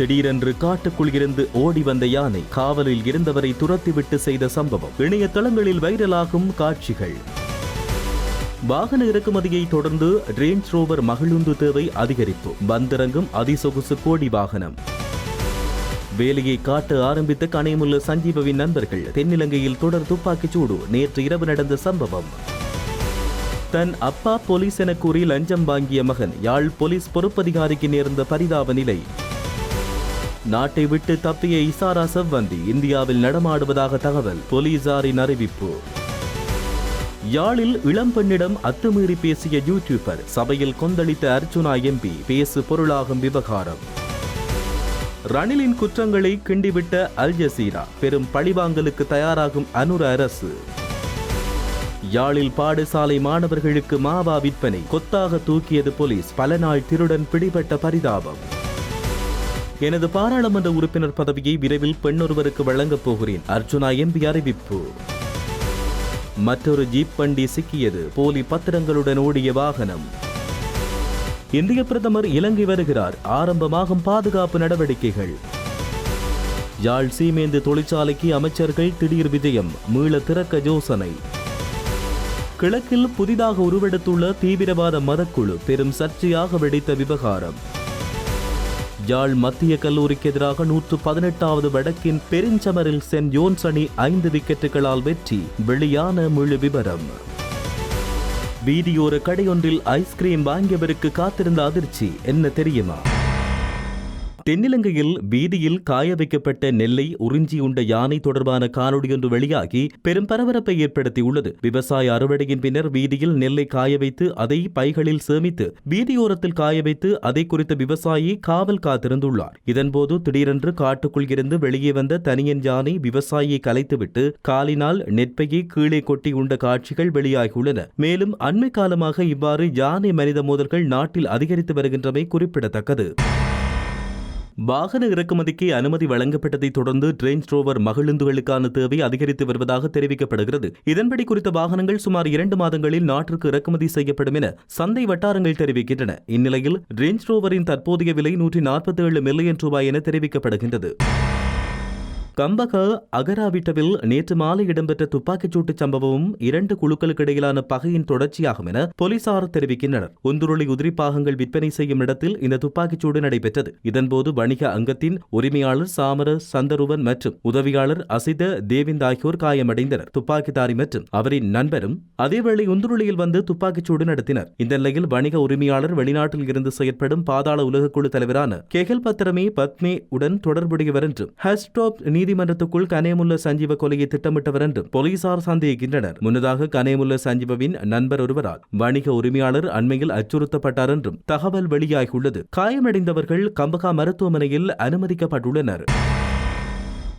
திடீரென்று காட்டுக்குள் இருந்து ஓடி வந்த யானை காவலில் இருந்தவரை துரத்திவிட்டு செய்த சம்பவம். இணையதளங்களில் வைரலாகும் காட்சிகள். வாகன இறக்குமதியை தொடர்ந்து ரேஞ்ச் ரோவர் மகிழுந்து தேவை அதிகரிப்பு. வந்திறங்கும் அதிசொகுசு கோடி வாகனம். வேலையை காட்ட ஆரம்பித்த கனைமுள்ள சஞ்சீவவின் நண்பர்கள் தென்னிலங்கையில் தொடர் துப்பாக்கிச் சூடு. நேற்று இரவு நடந்த சம்பவம். தன் அப்பா போலீஸ் என கூறி லஞ்சம் வாங்கிய மகன் யாழ் போலீஸ் பொறுப்பதிகாரிக்கு நேர்ந்த பரிதாப நிலை. நாட்டை விட்டு தப்பிய இசாரா செவ்வந்தி இந்தியாவில் நடமாடுவதாக தகவல் போலீசாரின் அறிவிப்பு. யாழில் இளம் பெண்ணிடம் அத்துமீறி பேசிய யூடியூபர் சபையில் கொந்தளித்த அர்ச்சுனா எம்பி பேசு பொருளாகும் விவகாரம். ரணிலின் குற்றங்களை கிண்டிவிட்ட அல் ஜசீரா பெரும் பழிவாங்கலுக்கு தயாராகும் அனுர அரசு. யாழில் பாடசாலை மாணவர்களுக்கு மாவா விற்பனை கொத்தாக தூக்கியது போலீஸ் பல நாள் திருடன் பிடிபட்ட பரிதாபம். எனது பாராளுமன்ற உறுப்பினர் பதவியை விரைவில் பெண்ணொருவருக்கு வழங்கப் போகிறேன். அர்ஜுனா எம்பி அறிவிப்பு. மற்றொரு ஜீப் வண்டி சிக்கியது. போலி பத்திரங்களுடன் ஓடிய வாகனம். இந்திய பிரதமர் இலங்கை வருகிறார். ஆரம்பமாகும் பாதுகாப்பு நடவடிக்கைகள். யாழ் சீமேந்து தொழிற்சாலைக்கு அமைச்சர்கள் திடீர் விஜயம். மீள திறக்க யோசனை. கிழக்கில் புதிதாக உருவெடுத்துள்ள தீவிரவாத மதக்குழு பெரும் சர்ச்சையாக வெடித்த விவகாரம். யாழ் மத்திய கல்லூரிக்கு எதிராக நூற்று பதினெட்டாவது வடக்கின் பெருஞ்சமரில் சென்ட் ஜோன்ஸ் அணி ஐந்து விக்கெட்டுகளால் வெற்றி. வெளியான முழு விவரம். வீதியோர கடையொன்றில் ஐஸ்கிரீம் வாங்கியவருக்கு காத்திருந்த அதிர்ச்சி. என்ன தெரியுமா? தென்னிலங்கையில் வீதியில் காய வைக்கப்பட்ட நெல்லை உறிஞ்சி உண்ட யானை தொடர்பான காணொலியொன்று வெளியாகி பெரும் பரபரப்பை ஏற்படுத்தியுள்ளது. விவசாய அறுவடையின் பின்னர் வீதியில் நெல்லை காய வைத்து அதை பைகளில் சேமித்து வீதியோரத்தில் காய வைத்து அதை குறித்த விவசாயி காவல் காத்திருந்துள்ளார். இதன்போது திடீரென்று காட்டுக்குள் இருந்து வெளியே வந்த தனியன் யானை விவசாயியை கலைத்துவிட்டு காலினால் நெற்பையை கீழே கொட்டி உண்ட காட்சிகள் வெளியாகியுள்ளன. மேலும் அண்மை காலமாக இவ்வாறு யானை மனித மோதல்கள் நாட்டில் அதிகரித்து வருகின்றமை குறிப்பிடத்தக்கது. வாகன இறக்குமதிக்கு அனுமதி வழங்கப்பட்டதை தொடர்ந்து ரேஞ்ச் ரோவர் மகிழுந்துகளுக்கான தேவை அதிகரித்து வருவதாக தெரிவிக்கப்படுகிறது. இதன்படி குறித்த வாகனங்கள் சுமார் இரண்டு மாதங்களில் நாட்டிற்கு இறக்குமதி செய்யப்படும் என சந்தை வட்டாரங்கள் தெரிவிக்கின்றன. இந்நிலையில் ரேஞ்ச் ரோவரின் தற்போதைய விலை நூற்றி நாற்பத்தி ஏழு மில்லியன் ரூபாய் என தெரிவிக்கப்படுகின்றது. கம்பக அகராவிட்டவில் நேற்று மாலை இடம்பெற்ற துப்பாக்கிச்சூட்டு சம்பவம் சம்பவமும் இரண்டு குழுக்களுக்கு இடையிலான பகையின் தொடர்ச்சியாகும் என போலீசார் தெரிவிக்கின்றனர். உந்துருளி உதிரி பாகங்கள் விற்பனை செய்யும் இடத்தில் இந்த துப்பாக்கிச் சூடு நடைபெற்றது. இதன்போது வணிக அங்கத்தின் உரிமையாளர் சாமர சந்தருவன் மற்றும் உதவியாளர் அசித தேவிந்த் ஆகியோர் காயமடைந்தனர். துப்பாக்கிதாரி மற்றும் அவரின் நண்பரும் அதேவேளை உந்துருளியில் வந்து துப்பாக்கிச் சூடு நடத்தினர். இந்த நிலையில் வணிக உரிமையாளர் வெளிநாட்டில் இருந்து செயற்படும் பாதாள உலகக்குழு தலைவரான கெகல் பத்திரமே பத்மே உடன் தொடர்புடையவர் என்றும் ஹஸ்டாப் நீதிமன்றத்துக்குள் கனேமுல்ல சஞ்சீவ கொலையை திட்டமிட்டவர் என்றும் போலீசார் சந்தேகிக்கின்றனர். முன்னதாக கனேமுல்ல சஞ்சீவவின் நண்பர் ஒருவரால் வணிக உரிமையாளர் அண்மையில் அச்சுறுத்தப்பட்டார் என்றும் தகவல் வெளியாகியுள்ளது. காயமடைந்தவர்கள் கம்பகா மருத்துவமனையில் அனுமதிக்கப்பட்டுள்ளனர்.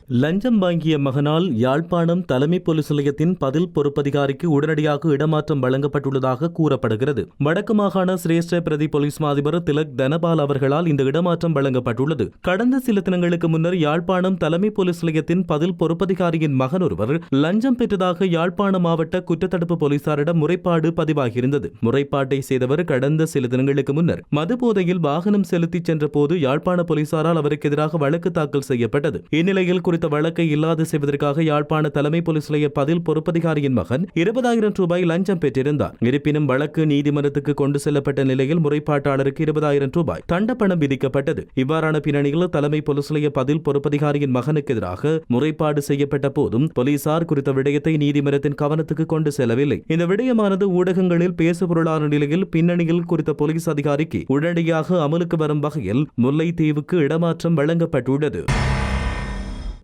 லஞ்சம் வாங்கிய மகனால் யாழ்ப்பாணம் தலைமை போலீஸ் நிலையத்தின் பதில் பொறுப்பதிகாரிக்கு உடனடியாக இடமாற்றம் வழங்கப்பட்டுள்ளதாக கூறப்படுகிறது. வடக்கு மாகாண சிரேஷ்ட பிரதி போலீஸ் மாதிபர் திலக் தனபால் அவர்களால் இந்த இடமாற்றம் வழங்கப்பட்டுள்ளது. கடந்த சில தினங்களுக்கு முன்னர் யாழ்ப்பாணம் தலைமை போலீஸ் நிலையத்தின் பதில் பொறுப்பதிகாரியின் மகன் ஒருவர் லஞ்சம் பெற்றதாக யாழ்ப்பாண மாவட்ட குற்றத்தடுப்பு போலீசாரிடம் முறைப்பாடு பதிவாகியிருந்தது. முறைப்பாட்டை செய்தவர் கடந்த சில தினங்களுக்கு முன்னர் மதுபோதையில் வாகனம் செலுத்திச் சென்ற போது யாழ்ப்பாண போலீசாரால் அவருக்கு எதிராக வழக்கு தாக்கல் செய்யப்பட்டது. இந்நிலையில் குறித்த வழக்கை இல்லாது செய்வதற்காக யாழ்ப்பாண தலைமை போலீஸ் நிலைய பதில் பொறுப்பதிகாரியின் மகன் இருபதாயிரம் ரூபாய் லஞ்சம் பெற்றிருந்தார். இருப்பினும் வழக்கு நீதிமன்றத்துக்கு கொண்டு செல்லப்பட்ட நிலையில் முறைப்பாட்டாளருக்கு இருபதாயிரம் ரூபாய் தண்டப்பணம் விதிக்கப்பட்டது. இவ்வாறான பின்னணியில் தலைமை போலீஸ் நிலைய பதில் பொறுப்பதிகாரியின் மகனுக்கு எதிராக முறைப்பாடு செய்யப்பட்ட போதும் போலீசார் குறித்த விடயத்தை நீதிமன்றத்தின் கவனத்துக்கு கொண்டு செல்லவில்லை. இந்த விடயமானது ஊடகங்களில் பேசுபொருளான நிலையில் பின்னணியில் குறித்த போலீஸ் அதிகாரிக்கு உடனடியாக அமலுக்கு வரும் வகையில் முல்லைத்தீவுக்கு இடமாற்றம் வழங்கப்பட்டுள்ளது.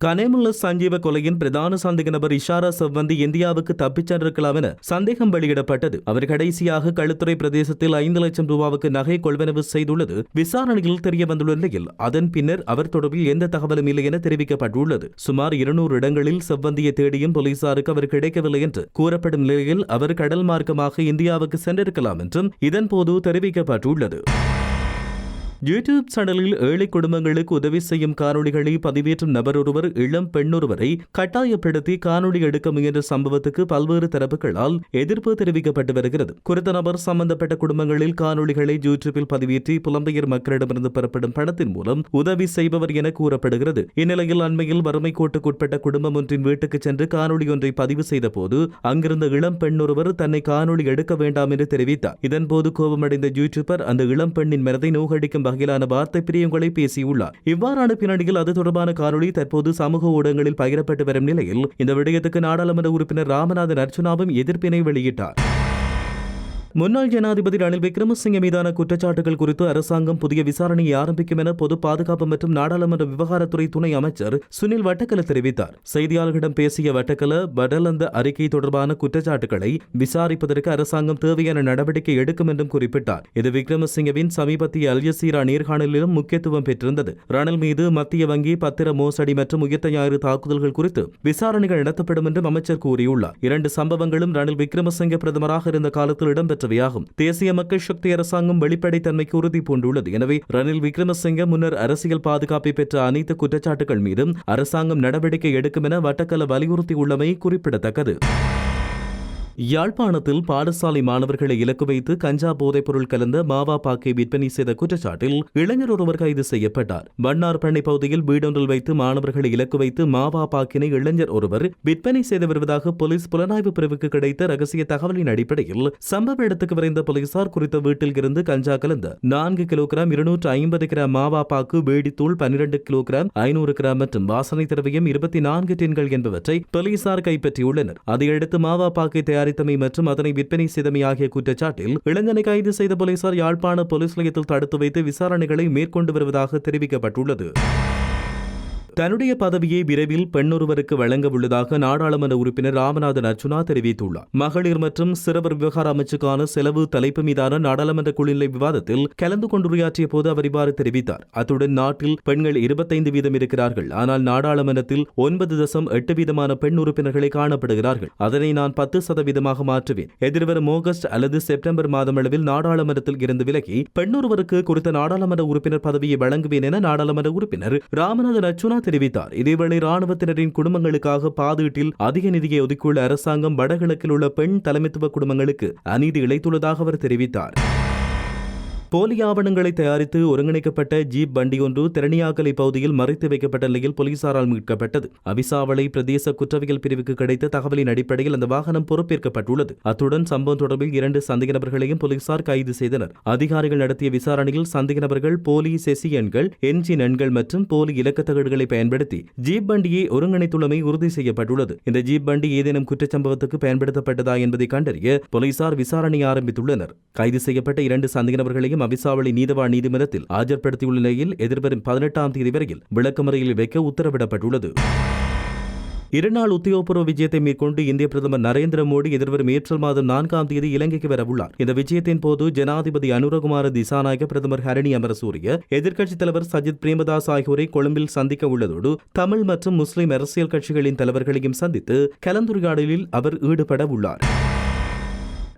கனேமுல்ல சஞ்சீவ கொலையின் பிரதான சந்தேக நபர் இஷாரா செவ்வந்தி இந்தியாவுக்கு தப்பிச் சென்றிருக்கலாம் என சந்தேகம் வெளியிடப்பட்டது. அவர் கடைசியாக களுத்துறை பிரதேசத்தில் ஐந்து லட்சம் ரூபாவுக்கு நகை கொள்வனவு செய்துள்ளது. விசாரணையில் தெரிய வந்துள்ள நிலையில் அதன் பின்னர் அவர் தொடர்பில் எந்த தகவலும் இல்லை என தெரிவிக்கப்பட்டுள்ளது. சுமார் இருநூறு இடங்களில் செவ்வந்தியை தேடியும் போலீசாருக்கு அவர் கிடைக்கவில்லை என்று கூறப்படும் நிலையில் அவர் கடல் மார்க்கமாக இந்தியாவுக்கு சென்றிருக்கலாம் என்றும் இதன்போது தெரிவிக்கப்பட்டுள்ளது. யூடியூப் சேனலில் ஏழை குடும்பங்களுக்கு உதவி செய்யும் காணொளிகளை பதிவேற்றும் நபர் ஒருவர் இளம் பெண்ணொருவரை கட்டாயப்படுத்தி காணொளி எடுக்க முயன்ற சம்பவத்துக்கு பல்வேறு தரப்புகளால் எதிர்ப்பு தெரிவிக்கப்பட்டு வருகிறது குறித்த நபர் சம்பந்தப்பட்ட குடும்பங்களில் காணொளிகளை யூடியூபில் பதிவேற்றி புலம்பெயர் மக்களிடமிருந்து பெறப்படும் பணத்தின் மூலம் உதவி செய்பவர் என கூறப்படுகிறது இந்நிலையில் அண்மையில் வறுமை கோட்டுக்குட்பட்ட குடும்பம் ஒன்றின் வீட்டுக்கு சென்று காணொளி ஒன்றை பதிவு செய்த போது அங்கிருந்த இளம் பெண் ஒருவர் தன்னை காணொளி எடுக்க வேண்டாம் என்று தெரிவித்தார் இதன்போது கோபமடைந்த யூடியூபர் அந்த இளம் பெண்ணின் மனதை நோகடிக்கும் வகையிலான வார்த்தை பிரியங்களை பேசியுள்ளார். இவ்வாறான பின்னணியில் அது தொடர்பான காணொளி தற்போது சமூக ஊடகங்களில் பகிரப்பட்டு வரும் நிலையில் இந்த விடயத்துக்கு நாடாளுமன்ற உறுப்பினர் ராமநாதன் அர்ச்சுனாவும் எதிர்ப்பினை வெளியிட்டார். முன்னாள் ஜனாதிபதி ரணில் விக்ரமசிங்க மீதான குற்றச்சாட்டுகள் குறித்து அரசாங்கம் புதிய விசாரணையை ஆரம்பிக்கும் என பொது பாதுகாப்பு மற்றும் நாடாளுமன்ற விவகாரத்துறை துணை அமைச்சர் சுனில் வட்டக்கல தெரிவித்தார். செய்தியாளர்களிடம் பேசிய வட்டக்கல படலந்த அறிக்கை தொடர்பான குற்றச்சாட்டுகளை விசாரிப்பதற்கு அரசாங்கம் தேவையான நடவடிக்கை எடுக்கும் என்றும் குறிப்பிட்டார். இது விக்ரமசிங்கவின் சமீபத்திய அல்ஜசீரா நேர்காணலிலும் முக்கியத்துவம் பெற்றிருந்தது. ரணில் மீது மத்திய வங்கி பத்திர மோசடி மற்றும் உயிர்த்த ஞாயிறு தாக்குதல்கள் குறித்து விசாரணைகள் நடத்தப்படும் என்றும் அமைச்சர் கூறியுள்ளார். இரண்டு சம்பவங்களும் ரணில் விக்ரமசிங்க பிரதமராக இருந்த காலத்தில் இடம்பெற்ற பெற்றவையாகும் தேசிய மக்கள் சக்தி அரசாங்கம் வெளிப்படைத்தன்மைக்கு உறுதி பூண்டுள்ளது எனவே ரணில் விக்ரமசிங்க முன்னர் அரசியல் பாதுகாப்பை பெற்ற அனைத்து குற்றச்சாட்டுகள் மீதும் அரசாங்கம் நடவடிக்கை எடுக்கும் என வட்டக்கல வலியுறுத்தியுள்ளமை குறிப்பிடத்தக்கது. யாழ்ப்பாணத்தில் பாடசாலை மாணவர்களை இலக்கு வைத்து கஞ்சா போதைப்பொருள் கலந்த மாவா பாக்கை விற்பனை செய்த குற்றச்சாட்டில் இளைஞர் ஒருவர் கைது செய்யப்பட்டார். வண்ணார் பண்ணை பகுதியில் வீடொன்றில் வைத்து மாணவர்களை இலக்கு வைத்து மாவா பாக்கினை இளைஞர் ஒருவர் விற்பனை செய்து வருவதாக போலீஸ் புலனாய்வு பிரிவுக்கு கிடைத்த ரகசிய தகவலின் அடிப்படையில் சம்பவ இடத்துக்கு விரைந்த போலீசார் குறித்த வீட்டில் இருந்து கஞ்சா கலந்த நான்கு கிலோகிராம் இருநூற்று ஐம்பது கிராம் மாவா பாக்கு வேடித்தூள் பன்னிரண்டு கிலோகிராம் ஐநூறு கிராம் மற்றும் வாசனை திரவியம் இருபத்தி நான்கு டின்கள் என்பவற்றை போலீசார் கைப்பற்றியுள்ளனர். அதையடுத்து மாவா பாக்கை தயார் தயாரித்தமை மற்றும் அதனை விற்பனை செய்தமை ஆகிய குற்றச்சாட்டில் இளைஞனை கைது செய்த போலீசார் யாழ்ப்பாண போலீஸ் நிலையத்தில் தடுத்து வைத்து விசாரணைகளை மேற்கொண்டு வருவதாக தெரிவிக்கப்பட்டுள்ளது. தன்னுடைய பதவியை விரைவில் பெண்ணொருவருக்கு வழங்க உள்ளதாக நாடாளுமன்ற உறுப்பினர் ராமநாதன் அர்ஜுனா தெரிவித்துள்ளார். மகளிர் மற்றும் சிறுவர் விவகார அமைச்சுக்கான செலவு தலைப்பு மீதான நாடாளுமன்ற குழுநிலை விவாதத்தில் கலந்து கொண்டுரையாற்றிய போது அவர் இவ்வாறு தெரிவித்தார். அத்துடன் நாட்டில் பெண்கள் இருபத்தைந்து வீதம் இருக்கிறார்கள். ஆனால் நாடாளுமன்றத்தில் ஒன்பது தசம் எட்டு வீதமான பெண் உறுப்பினர்களை காணப்படுகிறார்கள். அதனை நான் பத்து சதவீதமாக மாற்றுவேன். எதிர்வரும் ஆகஸ்ட் அல்லது செப்டம்பர் மாதம் அளவில் நாடாளுமன்றத்தில் இருந்து விலகி பெண்ணொருவருக்கு குறித்த நாடாளுமன்ற உறுப்பினர் பதவியை வழங்குவேன் என நாடாளுமன்ற உறுப்பினர் ராமநாதன் அர்ச்சுனா தெரிவித்தார். இதேவேளை ராணுவத்தினரின் குடும்பங்களுக்காக பாதீட்டில் அதிக நிதியை ஒதுக்கியுள்ள அரசாங்கம் வடகிழக்கில் உள்ள பெண் தலைமைத்துவ குடும்பங்களுக்கு அநீதி இழைத்துள்ளதாக அவர் தெரிவித்தார். போலி ஆவணங்களை தயாரித்து ஒருங்கிணைக்கப்பட்ட ஜீப் வண்டி ஒன்று திறனியாக்கலை பகுதியில் மறைத்து வைக்கப்பட்ட நிலையில் போலீசாரால் மீட்கப்பட்டது. அவிசாவளை பிரதேச குற்றவியல் பிரிவுக்கு கிடைத்த தகவலின் அடிப்படையில் அந்த வாகனம் பொறுப்பேற்கப்பட்டுள்ளது. அத்துடன் சம்பவம் தொடர்பில் இரண்டு சந்தேக நபர்களையும் போலீசார் கைது செய்தனர். அதிகாரிகள் நடத்திய விசாரணையில் சந்தேக நபர்கள் போலி செசி எண்கள் என்ஜின் எண்கள் மற்றும் போலி இலக்கத்தகடுகளை பயன்படுத்தி ஜீப் வண்டியை ஒருங்கிணைத்துள்ளமை உறுதி செய்யப்பட்டுள்ளது. இந்த ஜீப் வண்டி ஏதேனும் குற்றச்சம்பவத்துக்கு பயன்படுத்தப்பட்டதா என்பதை கண்டறிய போலீசார் விசாரணை ஆரம்பித்துள்ளனர். கைது செய்யப்பட்ட இரண்டு சந்தேக நபர்களையும் அவிசாவளி நீதவான் நீதிமன்றத்தில் ஆஜர்படுத்தியுள்ள நிலையில் எதிர்வரும் பதினெட்டாம் தேதி வரையில் விளக்கமறையில் வைக்க உத்தரவிடப்பட்டுள்ளது. இருநாள் உத்தியோகபூர்வ விஜயத்தை மேற்கொண்டு இந்திய பிரதமர் நரேந்திர மோடி எதிர்வரும் ஏப்ரல் மாதம் நான்காம் தேதி இலங்கைக்கு வரவுள்ளார் இந்த விஜயத்தின் போது ஜனாதிபதி அனுரகுமார திசாநாயக பிரதமர் ஹரணி அமரசூரிய எதிர்க்கட்சித் தலைவர் சஜித் பிரேமதாஸ் ஆகியோரை கொழும்பில் சந்திக்க உள்ளதோடு தமிழ் மற்றும் முஸ்லிம் அரசியல் கட்சிகளின் தலைவர்களையும் சந்தித்து கலந்துரையாடலில் அவர் ஈடுபட உள்ளார்.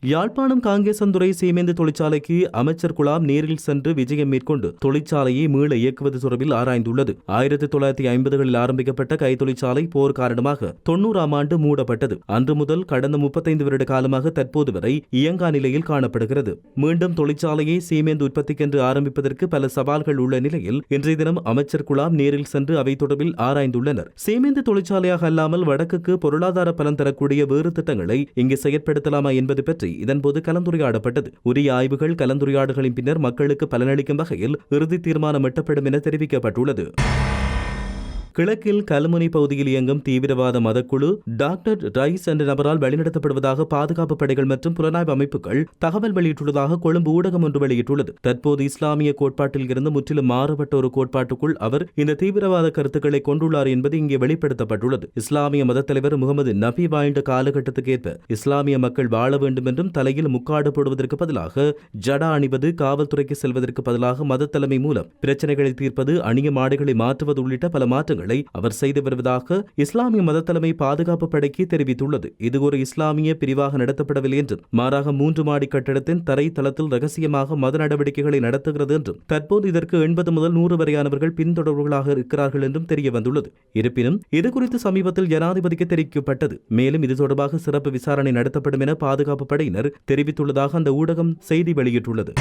யாழ்ப்பாணம் காங்கேசந்துறை சீமெந்து தொழிற்சாலைக்கு அமைச்சர் குலாம் நேரில் சென்று விஜயம் மேற்கொண்டு தொழிற்சாலையை மீள இயக்குவது தொடர்பில் ஆராய்ந்துள்ளது. ஆயிரத்தி தொள்ளாயிரத்தி ஐம்பதுகளில் ஆரம்பிக்கப்பட்ட கைத்தொழிற்சாலை போர் காரணமாக தொன்னூறாம் ஆண்டு மூடப்பட்டது. அன்று முதல் கடந்த முப்பத்தைந்து வருட காலமாக தற்போது வரை இயங்கா நிலையில் காணப்படுகிறது. மீண்டும் தொழிற்சாலையை சீமெந்து உற்பத்திக்கென்று ஆரம்பிப்பதற்கு பல சவால்கள் உள்ள நிலையில் இன்றைய தினம் அமைச்சர் குலாம் நேரில் சென்று அவை தொடர்பில் ஆராய்ந்துள்ளனர். சீமெந்து தொழிற்சாலையாக அல்லாமல் வடக்குக்கு பொருளாதார பலன் தரக்கூடிய வேறு திட்டங்களை இங்கு செயற்படுத்தலாமா என்பது பற்றி இதன்போது கலந்துரையாடப்பட்டது. உரிய ஆய்வுகள் கலந்துரையாடுகளின் பின்னர் மக்களுக்கு பலனளிக்கும் வகையில் இறுதி தீர்மானம் எட்டப்படும் என தெரிவிக்கப்பட்டுள்ளது. கிழக்கில் கல்முனை பகுதியில் இயங்கும் தீவிரவாத மதக்குழு டாக்டர் ரைஸ் என்ற நபரால் வழிநடத்தப்படுவதாக பாதுகாப்பு படைகள் மற்றும் புலனாய்வு அமைப்புகள் தகவல் வெளியிட்டுள்ளதாக கொழும்பு ஊடகம் ஒன்று வெளியிட்டுள்ளது. தற்போது இஸ்லாமிய கோட்பாட்டில் இருந்து முற்றிலும் மாறுபட்ட ஒரு கோட்பாட்டுக்குள் அவர் இந்த தீவிரவாத கருத்துக்களை கொண்டுள்ளார் என்பது இங்கே வெளிப்படுத்தப்பட்டுள்ளது. இஸ்லாமிய மதத் தலைவர் முகமது நபி வாழ்ந்த காலகட்டத்துக்கு ஏற்ப இஸ்லாமிய மக்கள் வாழ வேண்டும் என்றும் தலையில் முக்காடு போடுவதற்கு பதிலாக ஜடா அணிவது காவல்துறைக்கு செல்வதற்கு பதிலாக மத தலைமை மூலம் பிரச்சனைகளை தீர்ப்பது அணிய மாடுகளை மாற்றுவது உள்ளிட்ட பல மாற்றங்கள் விடயங்களை அவர் செய்து வருவதாக இஸ்லாமிய மதத்தலைமை பாதுகாப்பு படைக்கு தெரிவித்துள்ளது. இது ஒரு இஸ்லாமிய பிரிவாக நடத்தப்படவில்லை என்றும் மாறாக மூன்று மாடி கட்டடத்தின் தரை தளத்தில் ரகசியமாக மத நடவடிக்கைகளை நடத்துகிறது என்றும் தற்போது இதற்கு எண்பது முதல் நூறு வரையானவர்கள் பின்தொடர்பவர்களாக இருக்கிறார்கள் என்றும் தெரிய வந்துள்ளது இருப்பினும் இதுகுறித்து சமீபத்தில் ஜனாதிபதிக்கு தெரிவிக்கப்பட்டது. மேலும் இது தொடர்பாக சிறப்பு விசாரணை நடத்தப்படும் என பாதுகாப்பு படையினர் தெரிவித்துள்ளதாக அந்த ஊடகம் செய்தி வெளியிட்டுள்ளது.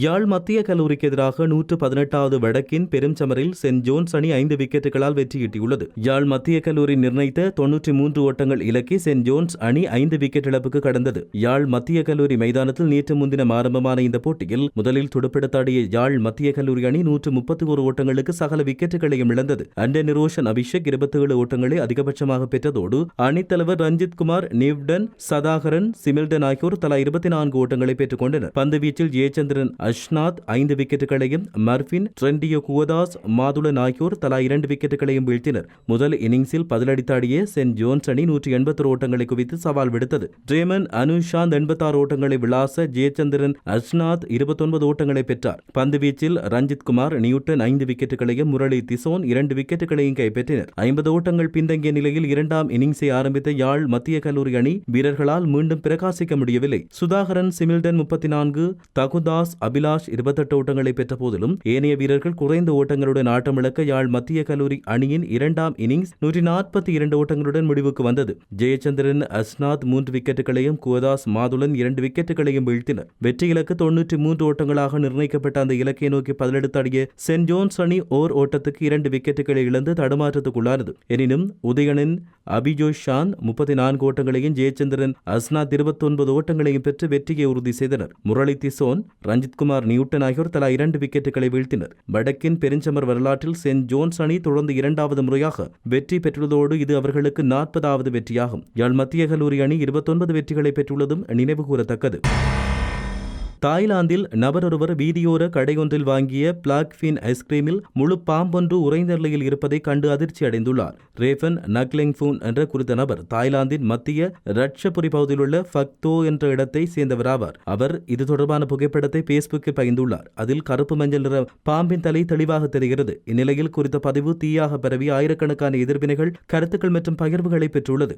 யாழ் மத்திய கல்லூரிக்கு எதிராக நூற்று பதினெட்டாவது வடக்கின் பெரும் சமரில் சென்ட் ஜோன்ஸ் அணி ஐந்து விக்கெட்டுகளால் வெற்றியீட்டியுள்ளது. யாழ் மத்திய கல்லூரி நிர்ணயித்த தொன்னூற்றி மூன்று ஓட்டங்கள் இலக்கி சென்ட் ஜோன்ஸ் அணி ஐந்து விக்கெட் இழப்புக்கு கடந்தது. யாழ் மத்திய கல்லூரி மைதானத்தில் நேற்று முன்தினம் ஆரம்பமான இந்த போட்டியில் முதலில் துடுப்பிடத்தாடிய யாழ் மத்திய கல்லூரி அணி நூற்று முப்பத்தி ஒரு ஓட்டங்களுக்கு சகல விக்கெட்டுகளையும் இழந்தது. அண்டன் நிரோஷன் அபிஷேக் இருபத்தி ஏழு ஓட்டங்களை அதிகபட்சமாக பெற்றதோடு அணித்தலைவர் ரஞ்சித் குமார் நிவ்டன் சதாகரன் சிமில்டன் ஆகியோர் தலா இருபத்தி நான்கு ஓட்டங்களை பெற்றுக் கொண்டனர். பந்துவீச்சில் ஜெயச்சந்திரன் அஷ்நாத் ஐந்து விக்கெட்டுகளையும் மர்பின் ட்ரெண்டியோ குவதாஸ் மாதுளன் ஆகியோர் தலா இரண்டு விக்கெட்டுகளையும் வீழ்த்தினர். முதல் இன்னிங்ஸில் பதிலடித்தாடிய சென்ட் ஜோன்ஸ் அணி நூற்றி எண்பத்தொரு ஓட்டங்களை குவித்து சவால் விடுத்தது. ட்ரேமன் அனுஷாந்த் எண்பத்தாறு ஓட்டங்களை விளாச ஜெயச்சந்திரன் அஷ்நாத் இருபத்தொன்பது ஓட்டங்களை பெற்றார். பந்துவீச்சில் ரஞ்சித் குமார் நியூட்டன் ஐந்து விக்கெட்டுகளையும் முரளி திசோன் இரண்டு விக்கெட்டுகளையும் கைப்பற்றினர். ஐம்பது ஓட்டங்கள் பின்தங்கிய நிலையில் இரண்டாம் இன்னிங்ஸை ஆரம்பித்த யாழ் மத்திய கல்லூரி அணி வீரர்களால் மீண்டும் பிரகாசிக்க முடியவில்லை. சுதாகரன் சிமில்டன் முப்பத்தி நான்கு தகுதாஸ் அபிலாஷ் இருபத்தெட்டு ஓட்டங்களை பெற்ற போதிலும் ஏனைய வீரர்கள் குறைந்த ஓட்டங்களுடன் ஆட்டமிழக்க யாழ் மத்திய கல்லூரி அணியின் இரண்டாம் இன்னிங்ஸ் நூற்றி நாற்பத்தி இரண்டு ஓட்டங்களுடன் முடிவுக்கு வந்தது. ஜெயச்சந்திரன் அஸ்நாத் மூன்று விக்கெட்டுகளையும் குவதாஸ் மாதுளன் இரண்டு விக்கெட்டுகளையும் வீழ்த்தினர். வெற்றி இலக்கு தொன்னூற்றி மூன்று ஓட்டங்களாக நிர்ணயிக்கப்பட்ட அந்த இலக்கை நோக்கி பதிலெடுத்தாடிய சென்ட் ஜோன்ஸ் அணி ஓர் ஓட்டத்துக்கு இரண்டு விக்கெட்டுகளை இழந்து தடுமாற்றத்துக்குள்ளானது. எனினும் உதயனின் அபிஜோஷ் ஷான் முப்பத்தி நான்கு ஓட்டங்களையும் ஜெயச்சந்திரன் அஸ்நாத் இருபத்தொன்பது ஓட்டங்களையும் பெற்று வெற்றியை உறுதி செய்தனர். முரளி திசோன் ரஞ்சித் குமார் நியூட்டன் ஆகியோர் தலா இரண்டு விக்கெட்டுகளை வீழ்த்தினர். வடக்கின் பெருஞ்சமர் வரலாற்றில் சென்ட் ஜோன்ஸ் அணி தொடர்ந்து இரண்டாவது முறையாக வெற்றி பெற்றுள்ளதோடு இது அவர்களுக்கு நாற்பதாவது வெற்றியாகும். யாழ் மத்திய கல்லூரி அணி இருபத்தொன்பது வெற்றிகளை பெற்றுள்ளதும் நினைவு கூறத்தக்கது. தாய்லாந்தில் நபரொருவர் வீதியோர கடையொன்றில் வாங்கிய பிளாக்ஃபின் ஐஸ்கிரீமில் முழு பாம்பொன்று உறைந்த நிலையில் இருப்பதை கண்டு அதிர்ச்சி அடைந்துள்ளார். ரேஃபன் நக்லிங்ஃபூன் என்ற குறித்த நபர் தாய்லாந்தின் மத்திய ரட்சபுரி பகுதியிலுள்ள ஃபக்தோ என்ற இடத்தை சேர்ந்தவராவார். அவர் இது தொடர்பான புகைப்படத்தை பேஸ்புக்கில் பகிர்ந்துள்ளார் அதில் கருப்பு மஞ்சள் நிற பாம்பின் தலை தெளிவாக தெரிகிறது. இந்நிலையில் குறித்த பதிவு தீயாக பரவி ஆயிரக்கணக்கான எதிர்வினைகள் கருத்துக்கள் மற்றும் பகிர்வுகளை பெற்றுள்ளது.